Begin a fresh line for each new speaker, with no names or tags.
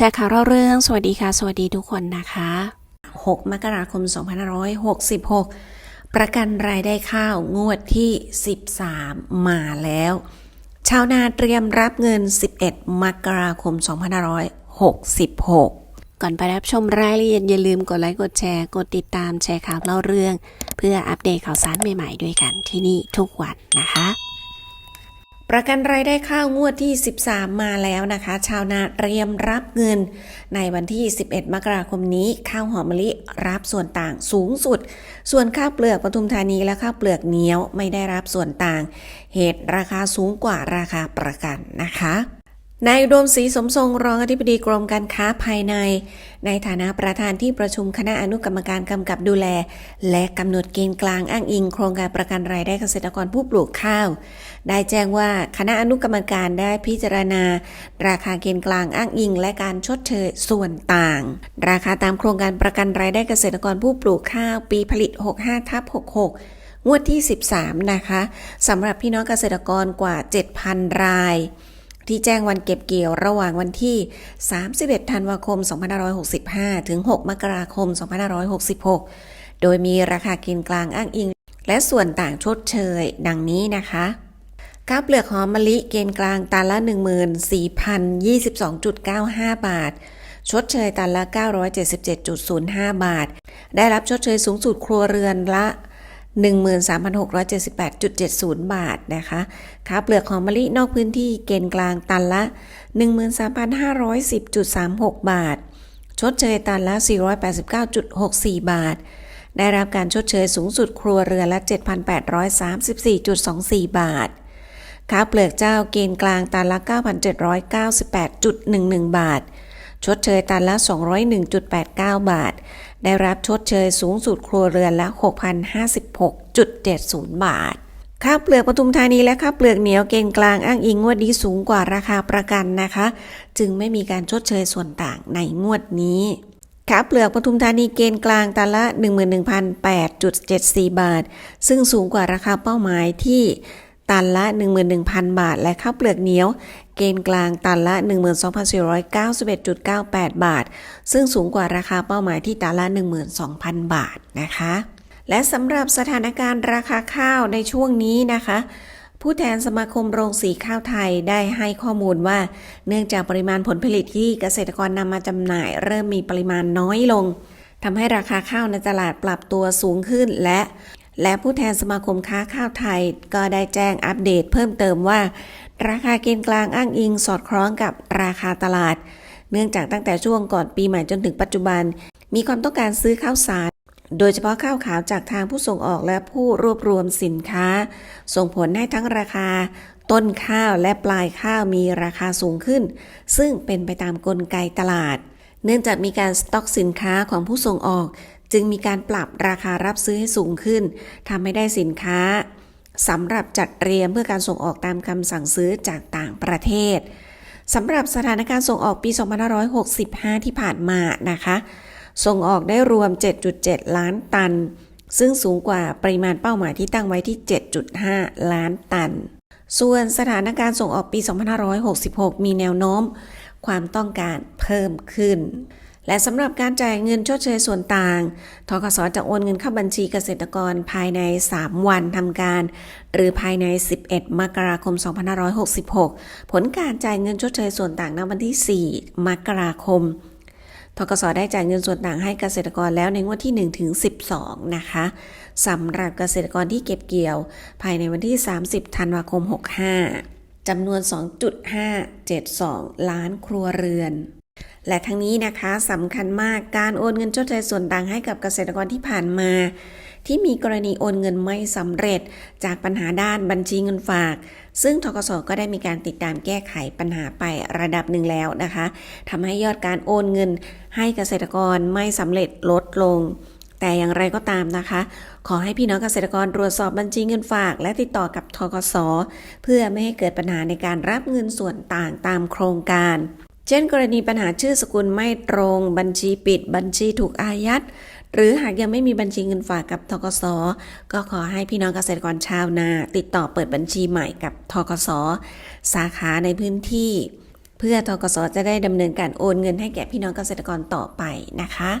แชร์ข่าวเล่าเรื่อง สวัสดีค่ะ สวัสดีทุกคนนะคะ 6 มกราคม 2566 ประกันรายได้ข้าวงวดที่ 13 มาแล้ว ชาวนาเตรียมรับเงิน 11 มกราคม 2566ก่อนไปรับชมรายละเอียดอย่าลืมกดไลค์กดแชร์กดติดตามแชร์ข่าวเล่าเรื่อง เพื่ออัปเดตข่าวสารใหม่ๆด้วยกันที่นี่ทุกวันนะคะ ประกันรายได้ข้าวงวดที่ 13 มาแล้วนะคะ ชาวนาเตรียมรับเงิน ในวันที่ 11 มกราคมนี้ ข้าวหอมมะลิรับส่วนต่างสูงสุด ส่วนข้าวเปลือกปทุมธานีและข้าวเปลือกเหนียวไม่ได้รับส่วนต่าง เหตุราคาสูงกว่าราคาประกันนะคะ นายอุดมศรีสมทรงรองอธิบดีกรมการค้าภายใน ในฐานะประธานที่ประชุมคณะอนุกรรมการกำกับดูแล และกำหนดเกณฑ์กลางอ้างอิง โครงการประกันรายได้เกษตรกรผู้ปลูกข้าว ได้แจ้งว่าคณะอนุกรรมการได้พิจารณา ราคาเกณฑ์กลางอ้างอิง และการชดเชยส่วนต่าง ราคาตามโครงการประกันรายได้เกษตรกรผู้ปลูกข้าว ปีผลิต 65ทับ66 งวดที่ 13 นะคะสำหรับพี่น้องเกษตรกรกว่า 7,000 ราย ที่แจ้งวันเก็บเกี่ยวระหว่างวันที่ 31 ธันวาคม 2565 ถึง 6 มกราคม 2566 โดยมีราคากินกลางอ้างอิง และส่วนต่างชดเชย ดังนี้นะคะข้าวเปลือกหอมมะลิเกณฑ์กลางตันละ 14,022.95 บาท ชดเชยตันละ 977.05 บาท ได้รับชดเชยสูงสุดครัวเรือนละ 13,678.70 บาทนะคะข้าวเปลือกหอมมะลินอกพื้นที่เกณฑ์กลางตันละ 13,510.36 บาท ชดเชยตันละ 489.64 บาท ได้รับการชดเชยสูงสุดครัวเรือนละ 7,834.24 บาทข้าเปลือกเจ้าเกณฑ์กลางตันละ 9,798.11 บาท ชดเชยตันละ 201.89 บาท ได้รับชดเชยสูงสุดครัวเรือนละ 6,056.70 บาทข้าวเปลือกปทุมธานีและข้าวเปลือกเหนียวเกณฑ์กลางอ้างอิงงวดนี้สูงกว่าราคาประกันนะคะ จึงไม่มีการชดเชยส่วนต่างในงวดนี้ข้าวเปลือกปทุมธานีเกณฑ์กลางตันละ 11,008.74 บาท ซึ่งสูงกว่าราคาเป้าหมายที่ ตันละ 11,000 บาท และข้าวเปลือกเหนียว เกณฑ์กลางตันละ 12,491.98 บาท ซึ่งสูงกว่าราคาเป้าหมายที่ตันละ 12,000 บาทนะคะ และสำหรับสถานการณ์ราคาข้าวในช่วงนี้นะคะผู้แทนสมาคมโรงสีข้าวไทยได้ให้ข้อมูลว่า เนื่องจากปริมาณผลผลิตที่เกษตรกรนำมาจำหน่าย เริ่มมีปริมาณน้อยลงทำให้ราคาข้าวในตลาดปรับตัวสูงขึ้นและ และผู้แทนสมาคมค้าข้าวไทย ก็ได้แจ้งอัปเดตเพิ่มเติมว่า ราคาเกณฑ์กลางอ้างอิงสอดคล้องกับราคาตลาด เนื่องจากตั้งแต่ช่วงก่อนปีใหม่จนถึงปัจจุบัน มีความต้องการซื้อข้าวสาร โดยเฉพาะข้าวขาวจากทางผู้ส่งออกและผู้รวบรวมสินค้า ส่งผลให้ทั้งราคา ต้นข้าวและปลายข้าวมีราคาสูงขึ้น ซึ่งเป็นไปตามกลไกตลาด เนื่องจากมีการสต็อกสินค้าของผู้ส่งออก จึงมีการปรับราคารับซื้อให้สูงขึ้นทำให้ได้สินค้าสำหรับจัดเตรียมเพื่อการส่งออกตามคำสั่งซื้อจากต่างประเทศสำหรับสถานการณ์ส่งออกปี 2565 ที่ผ่านมานะคะ ส่งออกได้รวม 7.7 ล้านตัน ซึ่งสูงกว่าปริมาณเป้าหมายที่ตั้งไว้ที่ 7.5 ล้านตัน ส่วนสถานการณ์ส่งออกปี 2566 มีแนวโน้มความต้องการเพิ่มขึ้น และสำหรับการจ่ายเงินชดเชยส่วนต่าง ทกสจะโอนเงินเข้าบัญชีเกษตรกรภายใน 3 วันทำการ หรือภายใน 11 มกราคม 2566 ผลการจ่ายเงินชดเชยส่วนต่างณวันที่ 4 มกราคมทกสได้จ่ายเงินส่วนต่างให้เกษตรกรแล้วในงวดที่ 1 ถึง 12 นะคะสำหรับเกษตรกรที่เก็บเกี่ยว ภายในวันที่ 30 ธันวาคม 65จำนวน 2.572 ล้านครัวเรือน และทั้งนี้นะคะสำคัญมากการโอนเงินชดเชยส่วนต่างให้กับเกษตรกรที่ผ่านมา ที่มีกรณีโอนเงินไม่สำเร็จ จากปัญหาด้านบัญชีเงินฝาก ซึ่งทกสก็ได้มีการติดตามแก้ไขปัญหาไประดับหนึ่งแล้วนะคะทำให้ยอดการโอนเงินให้เกษตรกรไม่สำเร็จลดลงแต่อย่างไรก็ตามนะคะ ขอให้พี่น้องเกษตรกรตรวจสอบบัญชีเงินฝาก และติดต่อกับทกส เพื่อไม่ให้เกิดปัญหาในการรับเงินส่วนต่างตามโครงการ เช่นกรณีปัญหาชื่อสกุลไม่ตรง บัญชีปิด บัญชีถูกอายัด หรือหากยังไม่มีบัญชีเงินฝากกับทกส ก็ขอให้พี่น้องเกษตรกรชาวนา ติดต่อเปิดบัญชีใหม่กับทกส สาขาในพื้นที่ เพื่อทกสจะได้ดำเนินการโอนเงินให้แก่พี่น้องเกษตรกรต่อไปนะคะ